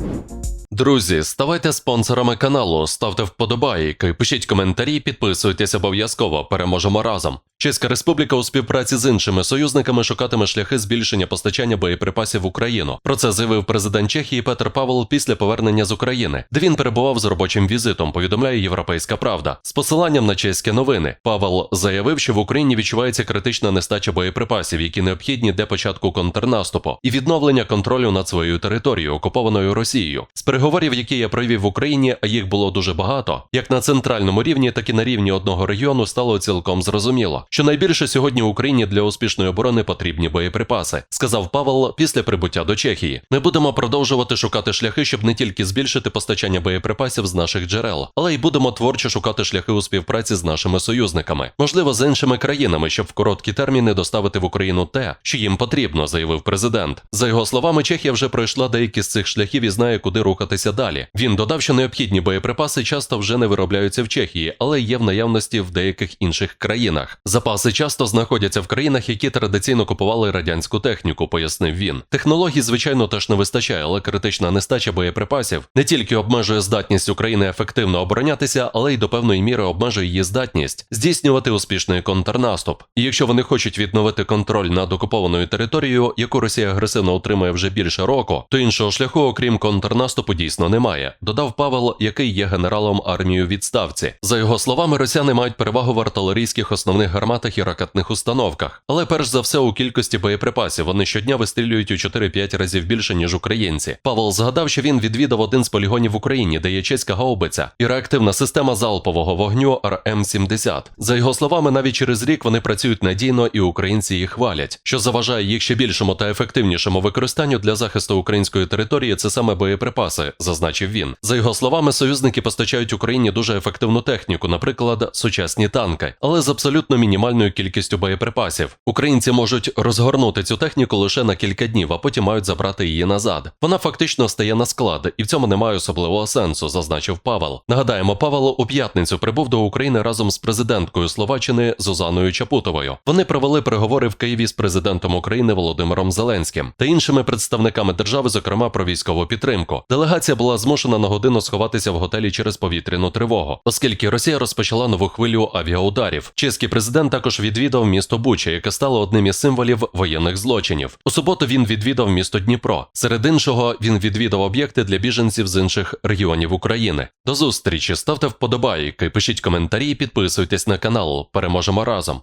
you Друзі, ставайте спонсорами каналу, ставте вподобайки, пишіть коментарі, підписуйтесь обов'язково. Переможемо разом. Чеська республіка у співпраці з іншими союзниками шукатиме шляхи збільшення постачання боєприпасів в Україну. Про це заявив президент Чехії Петр Павел після повернення з України, де він перебував з робочим візитом. Повідомляє Європейська Правда. З посиланням на чеські новини Павел заявив, що в Україні відчувається критична нестача боєприпасів, які необхідні для початку контрнаступу і відновлення контролю над своєю територією, окупованою Росією. З переговорів, які я провів в Україні, а їх було дуже багато, як на центральному рівні, так і на рівні одного регіону стало цілком зрозуміло, що найбільше сьогодні Україні для успішної оборони потрібні боєприпаси, сказав Павел після прибуття до Чехії. Ми будемо продовжувати шукати шляхи, щоб не тільки збільшити постачання боєприпасів з наших джерел, але й будемо творчо шукати шляхи у співпраці з нашими союзниками, можливо, з іншими країнами, щоб в короткі терміни доставити в Україну те, що їм потрібно, заявив президент. За його словами, Чехія вже пройшла деякі з цих шляхів і знає, куди рухатися далі. Він додав, що необхідні боєприпаси часто вже не виробляються в Чехії, але є в наявності в деяких інших країнах. Запаси часто знаходяться в країнах, які традиційно купували радянську техніку, пояснив він. Технологій, звичайно, теж не вистачає, але критична нестача боєприпасів не тільки обмежує здатність України ефективно оборонятися, але й до певної міри обмежує її здатність здійснювати успішний контрнаступ. І якщо вони хочуть відновити контроль над окупованою територією, яку Росія агресивно утримує вже більше року, то іншого шляху, окрім контрнаступу, дійсно немає. Додав Павел, який є генералом армії у відставці. За його словами, росіяни мають перевагу в артилерійських основних гарматах і ракетних установках, але перш за все у кількості боєприпасів вони щодня вистрілюють у 4-5 разів більше ніж українці. Павел згадав, що він відвідав один з полігонів в Україні, де є чеська гаубиця і реактивна система залпового вогню РМ-70. За його словами, навіть через рік вони працюють надійно і українці їх хвалять. Що заважає їх ще більшому та ефективнішому використанню для захисту української території, це саме боєприпаси, зазначив він. За його словами, союзники постачають Україні дуже ефективну техніку, наприклад, сучасні танки, але з абсолютно мінімальною кількістю боєприпасів. Українці можуть розгорнути цю техніку лише на кілька днів, а потім мають забрати її назад. Вона фактично стає на склад, і в цьому немає особливого сенсу, зазначив Павел. Нагадаємо, Павел у п'ятницю прибув до України разом з президенткою Словаччини Зузаною Чапутовою. Вони провели переговори в Києві з президентом України Володимиром Зеленським та іншими представниками держави, зокрема про військову підтримку. Делегація була змушена на годину сховатися в готелі через повітряну тривогу, оскільки Росія розпочала нову хвилю авіаударів. Чеський президент також відвідав місто Буча, яке стало одним із символів воєнних злочинів. У суботу він відвідав місто Дніпро. Серед іншого він відвідав об'єкти для біженців з інших регіонів України. До зустрічі ставте вподобайки, пишіть коментарі, підписуйтесь на канал. Переможемо разом.